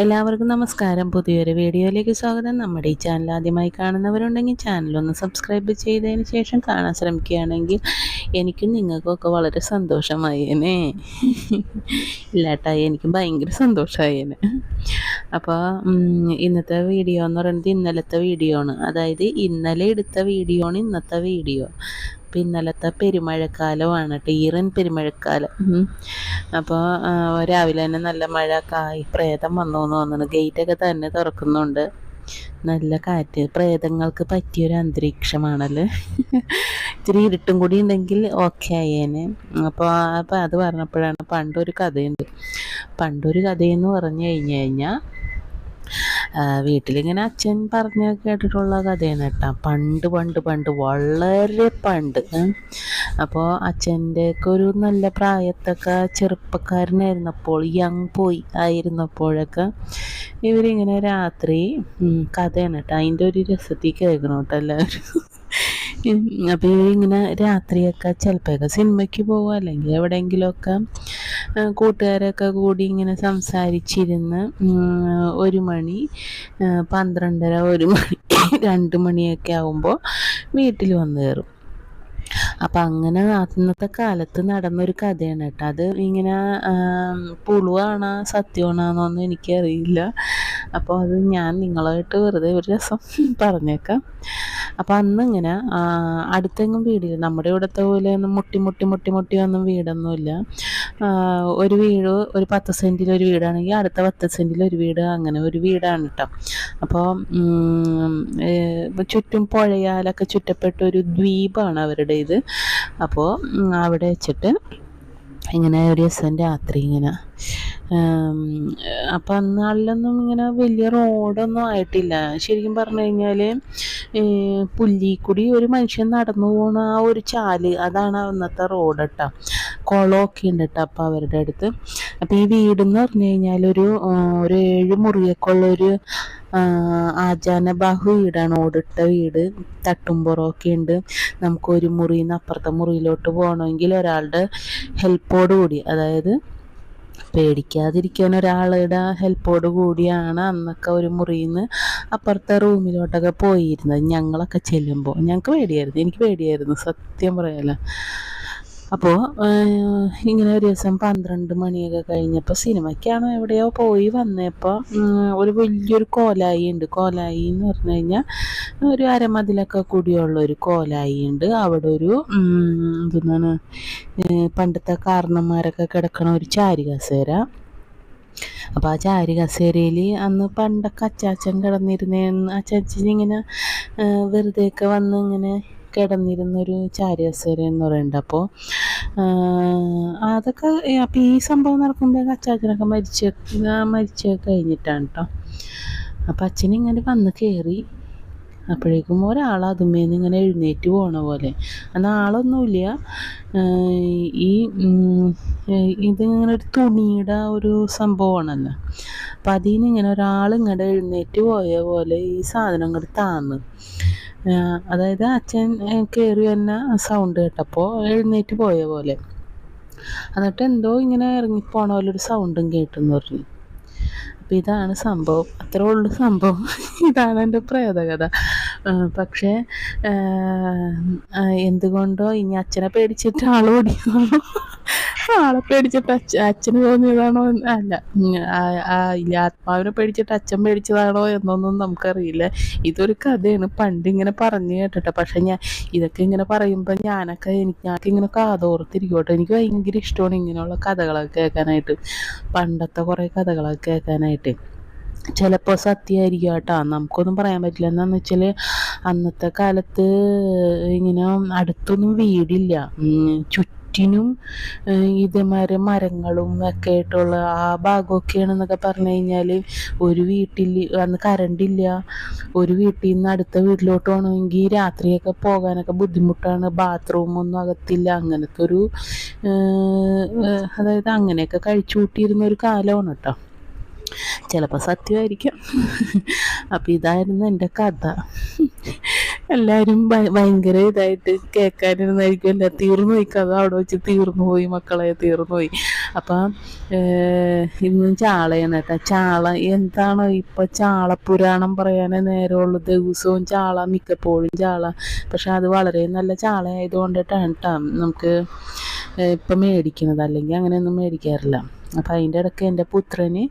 എല്ലാവർക്കും നമസ്കാരം. പുതിയൊരു വീഡിയോയിലേക്ക് സ്വാഗതം. നമ്മുടെ ഈ ചാനൽ ആദ്യമായി കാണുന്നവരുണ്ടെങ്കിൽ ചാനൽ ഒന്ന് സബ്സ്ക്രൈബ് ചെയ്തതിന് ശേഷം കാണാൻ ശ്രമിക്കുകയാണെങ്കിൽ എനിക്കും നിങ്ങൾക്കൊക്കെ വളരെ സന്തോഷമായേനെ. ഇല്ലാട്ടായി എനിക്കും ഭയങ്കര സന്തോഷമായേനെ. അപ്പോൾ ഇന്നത്തെ വീഡിയോ എന്ന് പറയുന്നത് ഇന്നലത്തെ വീഡിയോ ആണ്. അതായത് ഇന്നലെ എടുത്ത വീഡിയോ ആണ് ഇന്നത്തെ വീഡിയോ. അപ്പം ഇന്നലത്തെ പെരുമഴക്കാലമാണ് ടീറൻ പെരുമഴക്കാലം. അപ്പോൾ രാവിലെ തന്നെ നല്ല മഴ കായ് പ്രേതം വന്നു എന്ന് തോന്നുന്നു. ഗേറ്റൊക്കെ തന്നെ തുറക്കുന്നുണ്ട്. നല്ല കാറ്റ്. പ്രേതങ്ങൾക്ക് പറ്റിയൊരു അന്തരീക്ഷമാണല്ലോ? ഇത്തിരി ഇരുട്ടും കൂടി ഉണ്ടെങ്കിൽ ഓക്കെ ആയേനെ. അപ്പോൾ അപ്പോൾ അത് പറഞ്ഞപ്പോഴാണ് പണ്ടൊരു കഥയുണ്ട്. പണ്ടൊരു കഥയെന്ന് പറഞ്ഞു കഴിഞ്ഞു കഴിഞ്ഞാൽ വീട്ടിലിങ്ങനെ അച്ഛൻ പറഞ്ഞ് കേട്ടിട്ടുള്ള കഥയാണ് കേട്ടോ. പണ്ട് പണ്ട് പണ്ട് വളരെ പണ്ട്. അപ്പോൾ അച്ഛന്റെയൊക്കെ ഒരു നല്ല പ്രായത്തൊക്കെ ചെറുപ്പക്കാരനായിരുന്നപ്പോൾ യങ് പോയി ആയിരുന്നപ്പോഴൊക്കെ ഇവരിങ്ങനെ രാത്രി കഥയാണ് കേട്ടോ. അതിന്റെ ഒരു രസത്തിൽ കേൾക്കണം കേട്ടോ എല്ലാവരും. അപ്പോൾ ഇവരിങ്ങനെ രാത്രിയൊക്കെ ചിലപ്പോഴൊക്കെ സിനിമയ്ക്ക് പോകുക അല്ലെങ്കിൽ എവിടെയെങ്കിലുമൊക്കെ കൂട്ടുകാരൊക്കെ കൂടി ഇങ്ങനെ സംസാരിച്ചിരുന്ന് ഒരു മണി പന്ത്രണ്ടര ഒരു മണി രണ്ട് മണിയൊക്കെ ആകുമ്പോൾ വീട്ടിൽ വന്നു കയറും. അപ്പം അങ്ങനെ അന്നത്തെ കാലത്ത് നടന്നൊരു കഥയാണ് കേട്ടോ. അത് ഇങ്ങനെ പുളുവാണോ സത്യമാണോന്നൊന്നും എനിക്കറിയില്ല. അപ്പോൾ അത് ഞാൻ നിങ്ങളായിട്ട് വെറുതെ ഒരു രസം പറഞ്ഞേക്കാം. അപ്പോൾ അന്ന് ഇങ്ങനെ അടുത്തെങ്ങും വീടില്ല നമ്മുടെ ഇവിടുത്തെ പോലെ ഒന്നും മുട്ടി മുട്ടി മുട്ടി മുട്ടി ഒന്നും വീടൊന്നുമില്ല. ഒരു വീട് ഒരു പത്ത് സെന്റിൽ ഒരു വീടാണെങ്കിൽ അടുത്ത പത്ത് സെന്റിൽ ഒരു വീട് അങ്ങനെ ഒരു വീടാണ് കേട്ടോ അപ്പോൾ ചുറ്റും പുഴയാലൊക്കെ ചുറ്റപ്പെട്ട ഒരു ദ്വീപാണ് അവരുടെ ഇത്. അപ്പോൾ അവിടെ വെച്ചിട്ട് ഇങ്ങനെ ഒരു ദിവസം രാത്രി ഇങ്ങനെ അപ്പം അന്നാളിലൊന്നും ഇങ്ങനെ വലിയ റോഡൊന്നും ആയിട്ടില്ല. ശരിക്കും പറഞ്ഞു കഴിഞ്ഞാൽ പുല്ലിക്കൂടി ഒരു മനുഷ്യൻ നടന്നു പോണ ആ ഒരു ചാൽ അതാണ് അന്നത്തെ റോഡ് കേട്ടോ കുളമൊക്കെ ഉണ്ട് കേട്ടോ അപ്പം അവരുടെ അടുത്ത്. അപ്പം ഈ വീടെന്ന് പറഞ്ഞു കഴിഞ്ഞാൽ ഒരു ഒരു ഏഴ് മുറിയൊക്കെ ഉള്ളൊരു ആചാനബാഹു വീടാണ്. ഓടിട്ട വീട്. തട്ടുംപുറമൊക്കെ ഉണ്ട്. നമുക്ക് ഒരു മുറിയിൽ നിന്ന് അപ്പുറത്തെ മുറിയിലോട്ട് പോകണമെങ്കിൽ ഒരാളുടെ ഹെൽപ്പോട് കൂടി അതായത് പേടിക്കാതിരിക്കാൻ ഒരാളുടെ ഹെൽപ്പോട് കൂടിയാണ് അന്നൊക്കെ ഒരു മുറിയിൽ നിന്ന് അപ്പുറത്തെ റൂമിലോട്ടൊക്കെ പോയിരുന്നത്. ഞങ്ങളൊക്കെ ചെല്ലുമ്പോൾ ഞങ്ങൾക്ക് പേടിയായിരുന്നു. എനിക്ക് പേടിയായിരുന്നു. സത്യം പറയാലോ. അപ്പോൾ ഇങ്ങനെ ഒരു ദിവസം പന്ത്രണ്ട് മണിയൊക്കെ കഴിഞ്ഞപ്പോൾ സിനിമയ്ക്കാണ് എവിടെയോ പോയി വന്നപ്പോൾ ഒരു വലിയൊരു കോലായി ഉണ്ട്. കോലായി എന്ന് പറഞ്ഞു കഴിഞ്ഞാൽ ഒരു അരമതിലൊക്കെ കൂടിയുള്ള ഒരു കോലായി ഉണ്ട് അവിടെ ഒരു എന്താണ് പണ്ടത്തെ കാരണന്മാരൊക്കെ കിടക്കണ ഒരു ചാരി കസേര അപ്പോൾ ആ ചാരി കസേരയിൽ അന്ന് പണ്ടൊക്കെ അച്ചാച്ചൻ കിടന്നിരുന്ന അച്ചാച്ചൻ ഇങ്ങനെ വെറുതെയൊക്കെ വന്ന് ഇങ്ങനെ കിടന്നിരുന്നൊരു ചാരി കസേര എന്ന് പറയുന്നുണ്ട് അപ്പോൾ അതൊക്കെ അപ്പം ഈ സംഭവം നടക്കുമ്പോൾ അച്ചാച്ചനൊക്കെ മരിച്ച മരിച്ച കഴിഞ്ഞിട്ടാണ് കേട്ടോ അപ്പം അച്ഛനിങ്ങനെ വന്ന് കയറി. അപ്പോഴേക്കും ഒരാൾ അതുമേന്ന് ഇങ്ങനെ എഴുന്നേറ്റ് പോണ പോലെ. അന്ന് ആളൊന്നുമില്ല ഈ ഇതിങ്ങനെ ഒരു തുണിയുടെ ഒരു സംഭവമാണല്ലോ. അപ്പം അതിൽ നിന്ന് ഇങ്ങനെ ഒരാൾ ഇങ്ങനെ എഴുന്നേറ്റ് പോയ പോലെ ഈ സാധനം ഇങ്ങോട്ട് താന്ന്. അതായത് അച്ഛൻ കയറി തന്നെ സൗണ്ട് കേട്ടപ്പോൾ എഴുന്നേറ്റ് പോയ പോലെ. എന്നിട്ട് എന്തോ ഇങ്ങനെ ഇറങ്ങിപ്പോണ പോലെ ഒരു സൗണ്ടും കേട്ടെന്ന് പറഞ്ഞു. അപ്പം ഇതാണ് സംഭവം. അത്രേ ഉള്ളൂ സംഭവം. ഇതാണ് എന്റെ പ്രേതകഥ. പക്ഷേ എന്തുകൊണ്ടോ ഇനി അച്ഛനെ പേടിച്ചിട്ട് ഓടിയതാണോ ആളെ പേടിച്ചിട്ട് അച്ഛ അച്ഛന് തോന്നിയതാണോ അല്ല. ഇല്ല ആത്മാവിനെ പേടിച്ചിട്ട് അച്ഛൻ പേടിച്ചതാണോ എന്നൊന്നും നമുക്കറിയില്ല. ഇതൊരു കഥയാണ്. പണ്ട് ഇങ്ങനെ പറഞ്ഞു കേട്ടിട്ട്. പക്ഷെ ഞാൻ ഇതൊക്കെ ഇങ്ങനെ പറയുമ്പോൾ ഞാനൊക്കെ എനിക്ക് ഞാനൊക്കെ ഇങ്ങനെ കാതോർത്തിരിക്കോട്ടെ. എനിക്ക് ഭയങ്കര ഇഷ്ടമാണ് ഇങ്ങനെയുള്ള കഥകളൊക്കെ കേൾക്കാനായിട്ട്. പണ്ടത്തെ കുറേ കഥകളൊക്കെ കേൾക്കാനായിട്ട്. ചിലപ്പോൾ സത്യമായിരിക്കും കേട്ടോ. നമുക്കൊന്നും പറയാൻ പറ്റില്ല. എന്താണെന്ന് വെച്ചാൽ അന്നത്തെ കാലത്ത് ഇങ്ങനെ അടുത്തൊന്നും വീടില്ല. ചുറ്റിനും ഇതേമാതിരി മരങ്ങളും ഒക്കെ ആയിട്ടുള്ള ആ ഭാഗമൊക്കെയാണെന്നൊക്കെ പറഞ്ഞു കഴിഞ്ഞാൽ ഒരു വീട്ടിൽ അന്ന് കറണ്ടില്ല ഒരു വീട്ടിൽ നിന്ന് അടുത്ത വീട്ടിലോട്ട് പോകണമെങ്കിൽ രാത്രിയൊക്കെ പോകാനൊക്കെ ബുദ്ധിമുട്ടാണ്. ബാത്റൂമൊന്നും അകത്തില്ല. അങ്ങനത്തെ ഒരു അതായത് അങ്ങനെയൊക്കെ കഴിച്ചു കൂട്ടിയിരുന്ന ഒരു കാലമാണ് കേട്ടോ. ചിലപ്പോൾ സത്യമായിരിക്കും. അപ്പം ഇതായിരുന്നു എന്റെ കഥ. എല്ലാവരും ഭയങ്കര ഇതായിട്ട് കേൾക്കാനിരുന്നായിരിക്കും അല്ല തീർന്നു പോയി. കഥ അവിടെ വെച്ച് തീർന്നു പോയി. മക്കളെ തീർന്നു പോയി. അപ്പം ഇന്നും ചാളയാണ് കേട്ടോ. ചാള എന്താണ് ഇപ്പൊ ചാളപുരാണം പറയാനേ നേരമുള്ളൂ. ദിവസവും ചാള മിക്കപ്പോഴും ചാള. പക്ഷെ അത് വളരെ നല്ല ചാള ആയതുകൊണ്ടിട്ടാണ് കേട്ടോ. നമുക്ക് ഇപ്പം മേടിക്കുന്നത്. അല്ലെങ്കിൽ അങ്ങനെയൊന്നും മേടിക്കാറില്ല. അപ്പം അതിന്റെ ഇടയ്ക്ക് എന്റെ പുത്രന്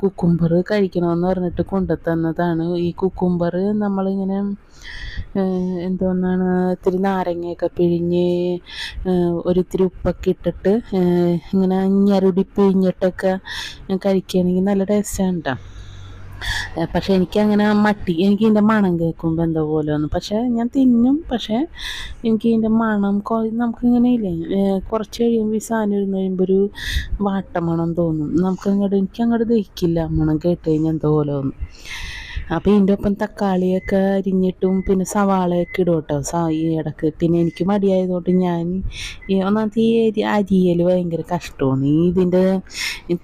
കുക്കുംബർ കഴിക്കണമെന്ന് പറഞ്ഞിട്ട് കൊണ്ടുത്തന്നതാണ്. ഈ കുക്കുംബർ നമ്മളിങ്ങനെ എന്തോന്നാണ് ഇത്തിരി നാരങ്ങയൊക്കെ പിഴിഞ്ഞ് ഒരിത്തിരി ഉപ്പൊക്കെ ഇട്ടിട്ട് ഇങ്ങനെ ഞെരടി പിഴിഞ്ഞിട്ടൊക്കെ കഴിക്കുകയാണെങ്കിൽ നല്ല ടേസ്റ്റാണ് കേട്ടോ പക്ഷെ എനിക്കങ്ങനെ മട്ടി എനിക്ക് ഇതിന്റെ മണം കേൾക്കുമ്പോൾ എന്തോ പോലെ വന്നു. പക്ഷേ ഞാൻ തിന്നും പക്ഷേ എനിക്ക് ഇതിന്റെ മണം നമുക്കിങ്ങനെ ഇല്ലേ കുറച്ച് കഴിയുമ്പോൾ ഈ സാധനം ഇരുന്ന് കഴിയുമ്പോൾ ഒരു വാട്ടമണം തോന്നും. നമുക്കങ്ങോട്ട് എനിക്കങ്ങോട്ട് ദഹിക്കില്ല മണം കേട്ട് കഴിഞ്ഞാൽ എന്തോ പോലെ തോന്നും അപ്പോൾ ഇതിന്റെ ഒപ്പം തക്കാളിയൊക്കെ അരിഞ്ഞിട്ടും പിന്നെ സവാളയൊക്കെ ഇടും കേട്ടോ. സാ ഈ ഇടയ്ക്ക്. പിന്നെ എനിക്ക് മടിയായതുകൊണ്ട് ഞാൻ ഈ ഒന്നാമത്തെ ഈ അരി അരിയൽ ഭയങ്കര കഷ്ടമാണ്. ഈ ഇതിന്റെ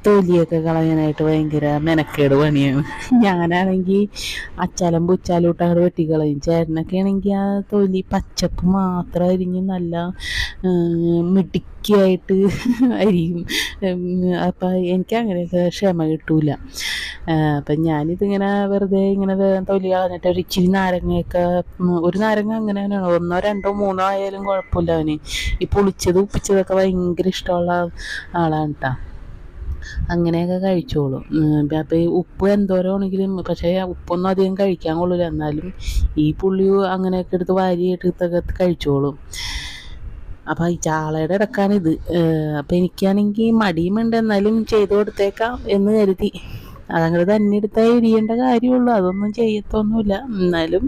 തൊലിയൊക്കെ കളയാനായിട്ട് ഭയങ്കര മെനക്കേട് പണിയാണ്. ഞാനാണെങ്കിൽ അച്ചാലും പുച്ചാലും ഇട്ട് അങ്ങോട്ട് വെട്ടിക്കളയും. ചേട്ടനൊക്കെ ആണെങ്കിൽ ആ തൊലി പച്ചപ്പ് മാത്രം അരിഞ്ഞ് നല്ല മിടുക്കിയായിട്ട് അരിയും. അപ്പം എനിക്ക് അങ്ങനെയൊക്കെ ക്ഷമ കിട്ടൂല. അപ്പം ഞാനിതിങ്ങനെ വെറുതെ ഇങ്ങനെ തൊലി കളഞ്ഞിട്ട് ഒരു ഇച്ചിരി നാരങ്ങയൊക്കെ ഒരു നാരങ്ങ അങ്ങനെ ഒന്നോ രണ്ടോ മൂന്നോ ആയാലും കുഴപ്പമില്ല അവന്. ഈ പുളിച്ചത് ഉപ്പിച്ചതൊക്കെ ഭയങ്കര ഇഷ്ടമുള്ള ആളാണ് കേട്ടോ അങ്ങനെയൊക്കെ കഴിച്ചോളും. അപ്പം ഈ ഉപ്പ് എന്തോരമാണെങ്കിലും പക്ഷേ ഉപ്പൊന്നും അധികം കഴിക്കാൻ കൊള്ളില്ല എന്നാലും ഈ പുള്ളി അങ്ങനെയൊക്കെ എടുത്ത് വാരി എടുത്തൊക്കെ കഴിച്ചോളും. അപ്പം ഈ ചാളയുടെ ഇടക്കാണിത് അപ്പം എനിക്കാണെങ്കിൽ മടിയുമുണ്ട് എന്നാലും ചെയ്തു കൊടുത്തേക്കാം എന്ന് കരുതി. അതങ്ങോട്ട് തന്നെ എടുത്താൽ എരിയേണ്ട കാര്യമുള്ളൂ. അതൊന്നും ചെയ്യത്തൊന്നുമില്ല. എന്നാലും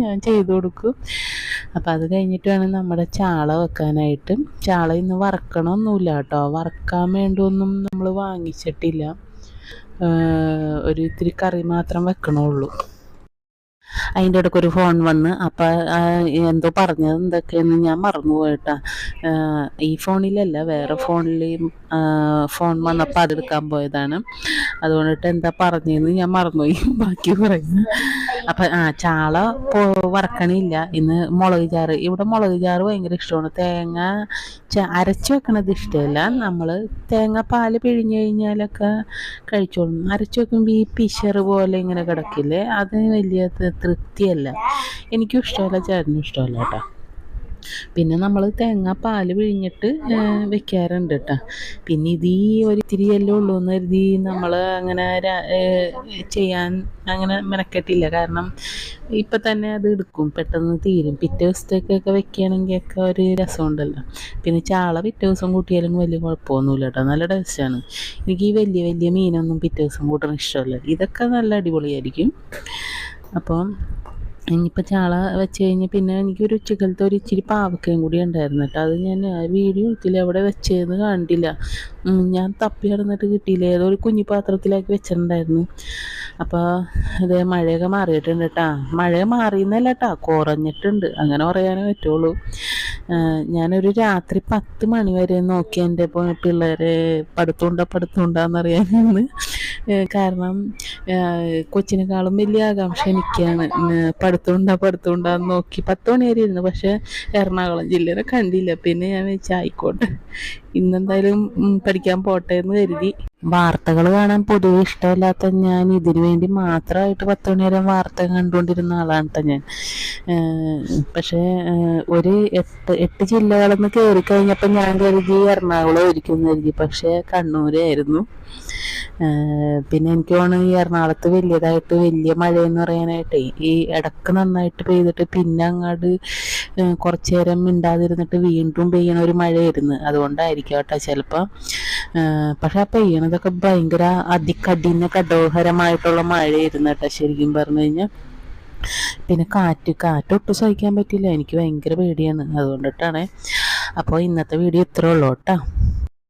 ഞാൻ ചെയ്തു കൊടുക്കും. അപ്പം അത് കഴിഞ്ഞിട്ട് വേണം നമ്മുടെ ചാള വെക്കാനായിട്ട്. ചാള ഇന്ന് വറക്കണമൊന്നുമില്ല കേട്ടോ. വറക്കാൻ വേണ്ടിയൊന്നും നമ്മൾ വാങ്ങിച്ചിട്ടില്ല. ഒരു ഇത്തിരി കറി മാത്രം വെക്കണുള്ളൂ. അതിന്റെ ഇടയ്ക്ക് ഒരു ഫോൺ വന്ന് അപ്പം എന്തോ പറഞ്ഞത് എന്തൊക്കെയെന്ന് ഞാൻ മറന്നു പോയിട്ടാ ഈ ഫോണിലല്ല വേറെ ഫോണിൽ ഫോൺ വന്നപ്പോൾ അതെടുക്കാൻ പോയതാണ്. അതുകൊണ്ടിട്ട് എന്താ പറഞ്ഞതെന്ന് ഞാൻ മറന്നുപോയി. ബാക്കി പറയുന്നു. അപ്പം ആ ചാള വറക്കണില്ല. ഇന്ന് മുളക് ചാറ്. ഇവിടെ മുളക് ചാറ് ഭയങ്കര ഇഷ്ടമാണ് തേങ്ങ അരച്ചു വെക്കണത് ഇഷ്ടമല്ല. നമ്മൾ തേങ്ങ പാൽ പിഴിഞ്ഞു കഴിഞ്ഞാലൊക്കെ കഴിച്ചോളും. അരച്ചു വെക്കുമ്പോൾ ഈ പിശർ പോലെ ഇങ്ങനെ കിടക്കില്ലേ? അത് വലിയ തൃപ്തിയല്ല. എനിക്കും ഇഷ്ടമല്ല ചേട്ടനും ഇഷ്ടമല്ല കേട്ടോ. പിന്നെ നമ്മൾ തേങ്ങ പാൽ പിഴിഞ്ഞിട്ട് വെക്കാറുണ്ട് കേട്ടോ പിന്നെ ഇത് ഈ ഒരു ഇത്തിരിയല്ലേ ഉള്ളൂ എന്ന് കരുതി നമ്മൾ അങ്ങനെ ചെയ്യാൻ അങ്ങനെ മെനക്കെട്ടില്ല. കാരണം ഇപ്പം തന്നെ അത് എടുക്കും പെട്ടെന്ന് തീരും. പിറ്റേ ദിവസത്തേക്കൊക്കെ വെക്കുകയാണെങ്കിൽ ഒക്കെ ഒരു രസമുണ്ടല്ലോ. പിന്നെ ചാള പിറ്റേ ദിവസം കൂട്ടിയാലും വലിയ കുഴപ്പമൊന്നുമില്ല കേട്ടോ നല്ല ടേസ്റ്റാണ് എനിക്ക് ഈ വലിയ വലിയ മീനൊന്നും പിറ്റേ ദിവസം കൂട്ടണം ഇഷ്ടമല്ല. ഇതൊക്കെ നല്ല അടിപൊളിയായിരിക്കും. അപ്പം ഇനിയിപ്പോൾ ചാള വെച്ച് കഴിഞ്ഞ് പിന്നെ എനിക്കൊരു ഉച്ചക്കലത്തെ ഒരു ഇച്ചിരി പാവക്കയും കൂടി ഉണ്ടായിരുന്നു കേട്ടോ. അത് ഞാൻ വീഡിയോ എടുത്തില്ല എവിടെ വെച്ചതെന്ന് കണ്ടില്ല. ഞാൻ തപ്പി കിടന്നിട്ട് കിട്ടിയില്ല. ഏതോ ഒരു കുഞ്ഞു പാത്രത്തിലാക്കി വെച്ചിട്ടുണ്ടായിരുന്നു. അപ്പോൾ ഇത് മഴയൊക്കെ മാറിയിട്ടുണ്ട് കേട്ടോ. മഴ മാറിയെന്നല്ല കേട്ടോ കുറഞ്ഞിട്ടുണ്ട്. അങ്ങനെ പറയാനേ പറ്റുള്ളൂ. ഞാനൊരു രാത്രി പത്ത് മണി വരെ നോക്കി എന്റെ പിള്ളേരെ പഠിത്തമുണ്ട പഠിത്തമുണ്ടാന്നറിയാനാണ് കാരണം കൊച്ചിനെക്കാളും വലിയ ആകാംക്ഷ എനിക്കാണ്. പഠിത്തമുണ്ടാ പഠിത്തമുണ്ടാന്ന് നോക്കി പത്ത് മണി വരെ ഇരുന്നു പക്ഷേ എറണാകുളം ജില്ലയിലെ കണ്ടില്ല. പിന്നെ ഞാൻ വെച്ച് ആയിക്കോട്ടെ. ഇന്നെന്തായാലും പഠിക്കാൻ പോട്ടെ എന്ന് കരുതി. വാർത്തകൾ കാണാൻ പൊതുവെ ഇഷ്ടമില്ലാത്ത ഞാൻ ഇതിനു വേണ്ടി മാത്രമായിട്ട് പത്ത് മണി വരെ വാർത്ത കണ്ടുകൊണ്ടിരുന്ന ആളാണ് കേട്ടോ ഞാൻ. പക്ഷേ ഒരു എട്ട് എട്ട് ജില്ലകളെന്ന് കയറി കഴിഞ്ഞപ്പോൾ ഞാൻ കരുതി എറണാകുളം ഒരുക്കുന്നു കരുതി. പക്ഷേ കണ്ണൂരായിരുന്നു പിന്നെ എനിക്ക് തോന്നുന്നു ഈ എറണാകുളത്ത് വലിയതായിട്ട് വലിയ മഴയെന്ന് പറയാനായിട്ട് ഈ ഇടയ്ക്ക് നന്നായിട്ട് പെയ്തിട്ട് പിന്നെ അങ്ങോട്ട് കുറച്ചു നേരം മിണ്ടാതിരുന്നിട്ട് വീണ്ടും പെയ്യണ ഒരു മഴയായിരുന്നു. അതുകൊണ്ടായിരിക്കും കേട്ടോ ചിലപ്പോൾ പക്ഷെ ആ പെയ്യണതൊക്കെ ഭയങ്കര അതികഠിന കഠോരമായിട്ടുള്ള മഴയായിരുന്നു കേട്ടോ ശരിക്കും പറഞ്ഞു കഴിഞ്ഞാൽ പിന്നെ കാറ്റ് കാറ്റ് ഒട്ടും സഹിക്കാൻ പറ്റില്ല. എനിക്ക് ഭയങ്കര പേടിയാണ്. അതുകൊണ്ടിട്ടാണ്. അപ്പോൾ ഇന്നത്തെ വീഡിയോ ഇത്രേ ഉള്ളൂ കേട്ടോ.